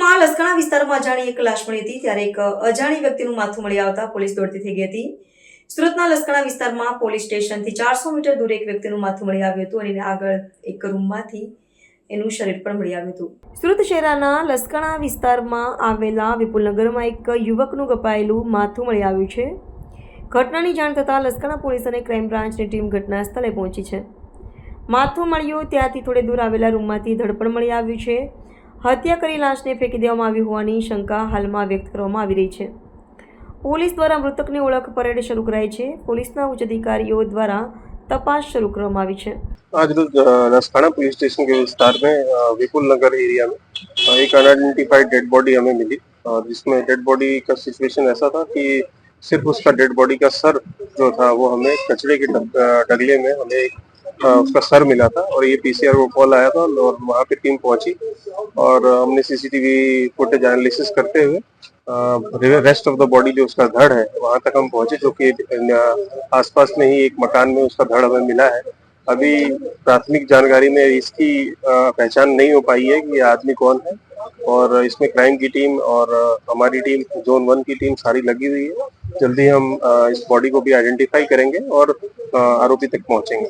વિસ્તારમાં અજાણી એક લાશ મળી હતી, ત્યારે એક અજાણી વ્યક્તિનું માથું મળી આવતા પોલીસ દોડતી થઈ ગઈ હતી. સુરતના લસકાણા વિસ્તારમાં પોલીસ સ્ટેશનથી ચારસો મીટર દૂર એક વ્યક્તિનું માથું મળી આવ્યું હતું અને આગળ એક રૂમમાંથી એનું શરીર પણ મળી આવ્યું હતું. સુરત શહેરના લસકાણા વિસ્તારમાં આવેલા વિપુલનગરમાં એક યુવકનું ગપાયેલું માથું મળી આવ્યું છે. ઘટનાની જાણ થતાં લસકાણા પોલીસ અને ક્રાઇમ બ્રાન્ચની ટીમ ઘટના સ્થળે પહોંચી છે. માથું મળ્યું ત્યાંથી થોડે દૂર આવેલા રૂમમાંથી ધડપણ મળી આવ્યું છે. હત્યા કરી લાશને ફેંકી દેવામાં આવી હોવાની શંકા હાલમાં વ્યક્ત કરવામાં આવી રહી છે પોલીસ દ્વારા મૃતકની ઓળખ પરેડ શરૂ કરાઈ છે પોલીસના ઉચ્ચ અધિકારીઓ દ્વારા તપાસ શરૂ કરવામાં આવી છે आज रोज अ, नसखाना पुलिस स्टेशन के विस्तार में अ, विपुल नगर एरिया में अ, एक अनआइडेंटिफाइड डेड बॉडी हमें मिली और जिसमें डेड बॉडी का सिचुएशन ऐसा था कि सिर्फ उसका डेड बॉडी का सर जो था वो हमें कचरे के डग- अ, डगले में हमें एक अ, उसका सर मिला था और ये पीसीआर को कॉल आया था और वहाँ पे टीम पहुँची। और हमने सीसीटीवी फुटेज एनालिसिस करते हुए रेस्ट ऑफ़ द बॉडी जो उसका धड़ है, वहाँ तक हम पहुँचे, जो कि आसपास में ही एक मकान में उसका धड़ हमें मिला है। अभी प्राथमिक जानकारी में इसकी पहचान नहीं हो पाई है कि ये आदमी कौन है। और इसमें क्राइम की टीम और हमारी टीम जोन वन की टीम सारी लगी हुई है। जल्दी हम अ, इस बॉडी को भी आइडेंटिफाई करेंगे और अ, आरोपी तक पहुंचेंगे